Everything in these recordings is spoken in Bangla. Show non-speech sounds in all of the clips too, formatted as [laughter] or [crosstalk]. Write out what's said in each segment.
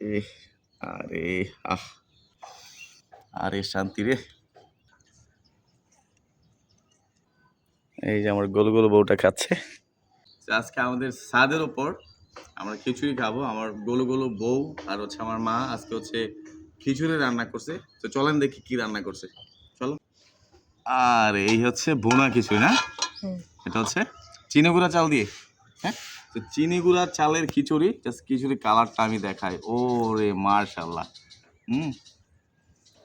এ আরে আহ। আরে শান্তি রে। এই যে আমার গোল গোল বউটা খাচ্ছে। আজকে আমাদের সাদের ওপর আমরা খিচুড়ি খাব। আমার গোলো গোলো বউ আর হচ্ছে আমার মা আজকে হচ্ছে খিচুড়ি রান্না করছে। তো চলেন দেখি কি রান্না করছে। চলো। আর এই হচ্ছে বোনা খিচুড়ি না? এটা হচ্ছে চিনি গুঁড়া চাল দিয়ে? হ্যাঁ? তো চিনি গুঁড়া, চালের খিচুড়ি জাস্ট খিচুড়ি কালারটা আমি দেখাই। ও রে মার্শাল্লাহ হুম?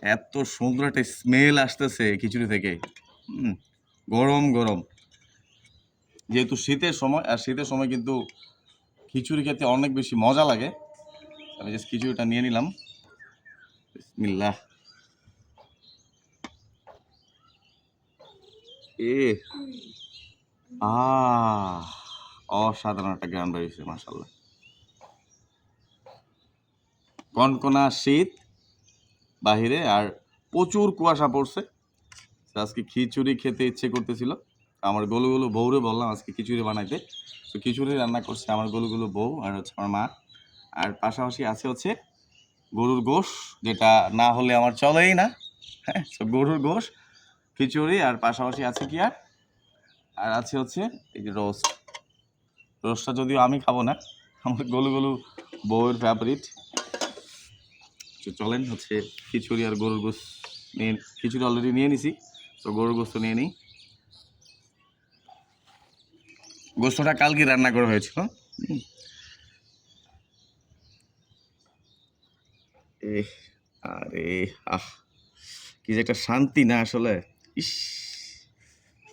এত সুন্দর একটা স্মেল আসতেছে খিচুড়ি থেকে। হুম? গরম গরম। যেহেতু শীতের সময়, আর শীতের সময় কিন্তু খিচুড়ি খেতে অনেক বেশি মজা লাগে। আমি জাস্ট খিচুড়িটা নিয়ে নিলাম। বিসমিল্লাহ। এ আহ। অসাধারণ একটা গ্রাম বেরিয়েছে মাসাল্লাহ কনকনা শীত বাহিরে আর প্রচুর কুয়াশা পড়ছে। আজকে খিচুড়ি খেতে ইচ্ছে করতেছিল। আমার গলুগুলো বউরে বললাম আজকে খিচুড়ি বানাইতে। তো খিচুড়ি রান্না করছে আমার গলুগুলো বউ আর হচ্ছে আমার মা। আর পাশাপাশি আছে হচ্ছে গরুর গোশ, যেটা না হলে আমার চলেই না। হ্যাঁ গরুর গোশ, খিচুড়ি আর পাশাপাশি আছে কি আর? আর আছে হচ্ছে এই যে রোস্ট। রোস্টটা যদিও আমি খাব না, আমার গলু গলু বউয়ের ফেভারিট চলেন হচ্ছে খিচুড়ি আর গরুর গোস নিয়ে, খিচুড়ি অলরেডি নিয়ে নিছি, তো গরুর গোস্ত নিয়ে নিই। গোস্তটা কালকে রান্না করা হয়েছিল। আরে, আহ, কি যে একটা শান্তি না আসলে। ইস,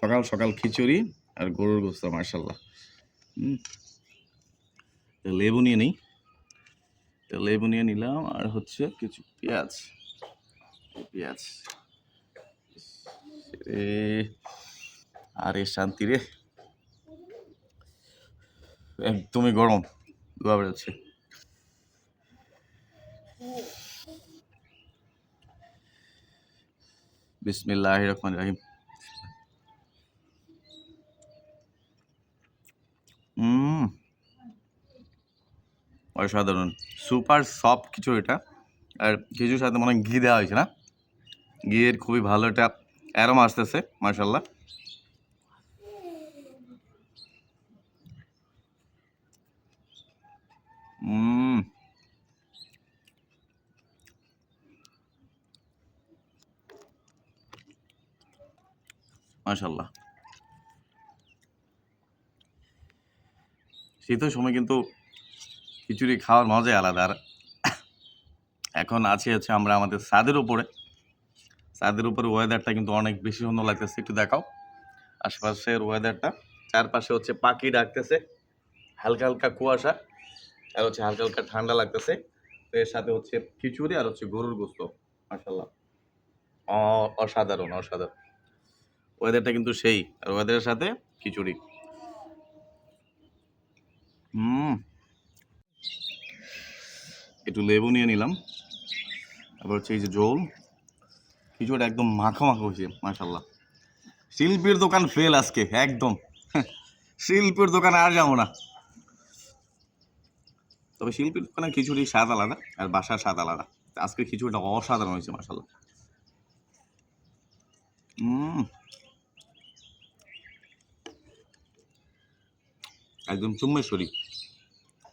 সকাল সকাল খিচুড়ি আর গরুর গোস্ত মার্শাল্লাহ লেবু নিয়ে নিই। তো লেবু নিয়ে নিলাম আর হচ্ছে কিছু পেঁয়াজ। পেঁয়াজ। আরে শান্তি রে। একদমই গরম। ধোয়া বেরোচ্ছে। বিসমিল্লাহ রহমান রাহিম হুম অসাধারণ। সুপার সফট কিছু এটা। আর কিছুর সাথে মনে হয় ঘি দেওয়া হয়েছে না? ঘিয়ের খুবই ভালো একটা অ্যারোম আসতেছে মার্শাল্লাহ মাশাল্লাহ শীতের সময় কিন্তু খিচুড়ি খাওয়ার মজাই আলাদা। আর এখন আছি হচ্ছে আমরা আমাদের ছাদের উপরে। ছাদের উপরে ওয়েদারটা কিন্তু অনেক বেশি সুন্দর লাগতেছে, একটু দেখাও। আশেপাশের ওয়েদারটা চারপাশে হচ্ছে পাখি ডাকতেছে, হালকা হালকা কুয়াশা, আর হচ্ছে হালকা হালকা ঠান্ডা লাগতেছে। তো এর সাথে হচ্ছে খিচুড়ি আর হচ্ছে গরুর গোস্ত মাশাল্লাহ অ- অসাধারণ। অসাধারণ ওয়েদারটা কিন্তু সেই, আর ওয়েদারের সাথে খিচুড়ি হুম একটু লেবু নিয়ে নিলাম। তারপর হচ্ছে এই যে জোল খিচুড়িটা একদম মাখো মাখো হয়েছে মাশাল্লাহ শিল্পীর দোকান ফেল আজকে, একদম। [laughs] শিল্পীর দোকানে আর যাব না। তবে শিল্পীর দোকানে খিচুড়ি স্বাদ আলাদা আর বাসার স্বাদ আলাদা। আজকে খিচুড়িটা অসাধারণ হয়েছে মাশাল্লাহ একদম চুম্বেশ্বরী।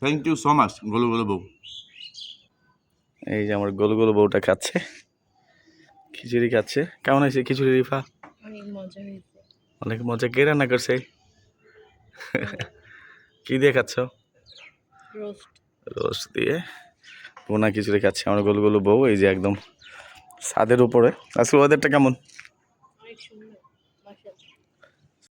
Thank you so much Golu Golu বউ। এই যে আমার গোলু গোলু বউটা খাচ্ছে। খিচুড়ি খাচ্ছে। কেমন হয়েছে খিচুড়ি রিফা? অনেক মজা কে রান্না করছে? কি দিয়ে খাচ্ছ? রোস্ট। রোস্ট দিয়ে। পোনা খিচুড়ি খাচ্ছে আমার গোলু গোলু বউ। এই যে একদম ছাদের উপরে। আজকে ওয়েদারটা কেমন?